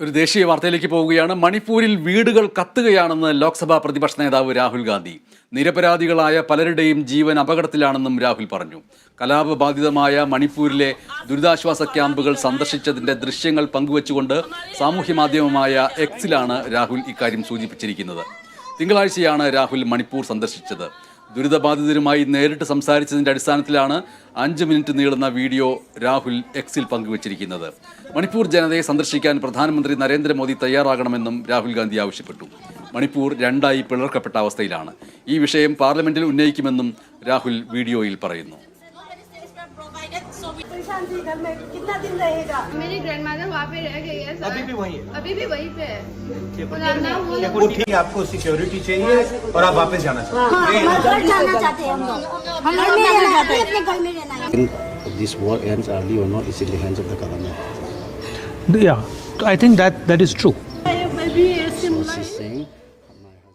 ഒരു ദേശീയ വാർത്തയിലേക്ക് പോവുകയാണ്. മണിപ്പൂരിൽ വീടുകൾ കത്തുകയാണെന്ന് ലോക്സഭാ പ്രതിപക്ഷ നേതാവ് രാഹുൽ ഗാന്ധി. നിരപരാധികളായ പലരുടെയും ജീവൻ അപകടത്തിലാണെന്നും രാഹുൽ പറഞ്ഞു. കലാപബാധിതമായ മണിപ്പൂരിലെ ദുരിതാശ്വാസ ക്യാമ്പുകൾ സന്ദർശിച്ചതിന്റെ ദൃശ്യങ്ങൾ പങ്കുവച്ചുകൊണ്ട് സാമൂഹ്യ മാധ്യമമായ എക്സിലാണ് രാഹുൽ ഇക്കാര്യം സൂചിപ്പിച്ചിരിക്കുന്നത്. തിങ്കളാഴ്ചയാണ് രാഹുൽ മണിപ്പൂർ സന്ദർശിച്ചത്. ദുരിതബാധിതരുമായി നേരിട്ട് സംസാരിച്ചതിന്റെ അടിസ്ഥാനത്തിലാണ് അഞ്ച് മിനിറ്റ് നീളുന്ന വീഡിയോ രാഹുൽ എക്സിൽ പങ്കുവച്ചിരിക്കുന്നത്. മണിപ്പൂർ ജനതയെ സന്ദർശിക്കാൻ പ്രധാനമന്ത്രി നരേന്ദ്രമോദി തയ്യാറാകണമെന്നും രാഹുൽ ഗാന്ധി ആവശ്യപ്പെട്ടു. മണിപ്പൂർ രണ്ടായി പിളർക്കപ്പെട്ട അവസ്ഥയിലാണ്. ഈ വിഷയം പാർലമെന്റിൽ ഉന്നയിക്കുമെന്നും രാഹുൽ വീഡിയോയിൽ പറയുന്നു. So we घर में कितना दिन रहेगा? मेरी ग्रैंडमदर वहाँ पे रह गई है सर अभी भी वहीं है। अभी भी वहीं पे है। वो ठीक है। आपको सिक्योरिटी चाहिए और आप वापस जाना चाहते हैं। हाँ, घर जाना चाहते हैं हम लोग। में रहना अपने घर में रहना है। This war ends early or not is in the hands of the government. Yeah, I think that that is true.